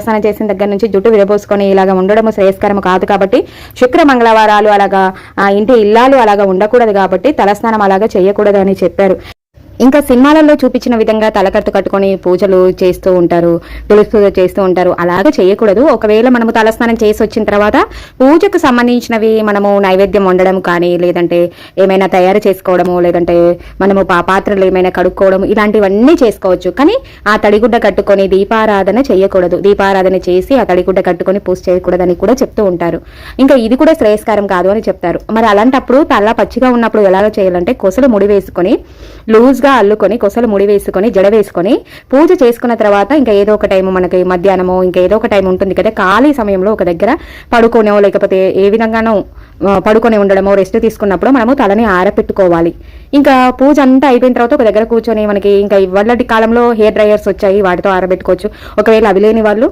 స్నానం చేసిన దగ్గర నుంచి జుట్టు విరబోసుకొని ఇలాగ ఉండడం శ్రేయస్కరం కాదు కాబట్టి శుక్ర మంగళవారాలు అలాగా ఇంటి ఇల్లాలు అలాగా ఉండకూడదు కాబట్టి తలస్నానం అలాగా చేయకూడదు అని చెప్పారు. ఇంకా సినిమాలలో చూపించిన విధంగా తలకట్టు కట్టుకొని పూజలు చేస్తూ ఉంటారు తులసి పూజ చేస్తూ ఉంటారు. అలాగే చేయకూడదు. ఒకవేళ మనము తలస్నానం చేసి వచ్చిన తర్వాత పూజకు సంబంధించినవి మనము నైవేద్యం వండడం కానీ లేదంటే ఏమైనా తయారు చేసుకోవడము లేదంటే మనము పాపాత్రలు ఏమైనా కడుక్కోవడం ఇలాంటివన్నీ చేసుకోవచ్చు. కానీ ఆ తడిగుడ్డ కట్టుకొని దీపారాధన చేయకూడదు. దీపారాధన చేసి ఆ తడిగుడ్డ కట్టుకొని పూజ చేయకూడదని కూడా చెప్తూ ఉంటారు. ఇంకా ఇది కూడా శ్రేయస్కారం కాదు అని చెప్తారు. మరి అలాంటప్పుడు తల పచ్చిగా ఉన్నప్పుడు ఎలా చేయాలంటే కొసలు ముడి వేసుకొని లూజ్గా అల్లుకొని కొసలు ముడి వేసుకొని జడ వేసుకొని పూజ చేసుకున్న తర్వాత ఇంకా ఏదో ఒక టైం మనకి మధ్యాహ్నమో ఇంకా ఏదో ఒక టైం ఉంటుంది కదా ఖాళీ సమయంలో ఒక దగ్గర పడుకోనో లేకపోతే ఏ విధంగానో పడుకొని ఉండడమో రెస్ట్ తీసుకున్నప్పుడు మనము తలని ఆరపెట్టుకోవాలి. ఇంకా పూజ అంతా అయిపోయిన తర్వాత ఒక దగ్గర కూర్చొని మనకి ఇంకా ఇవాళ కాలంలో హెయిర్ డ్రైయర్స్ వచ్చాయి వాటితో ఆరబెట్టుకోవచ్చు. ఒకవేళ అవి లేని వాళ్ళు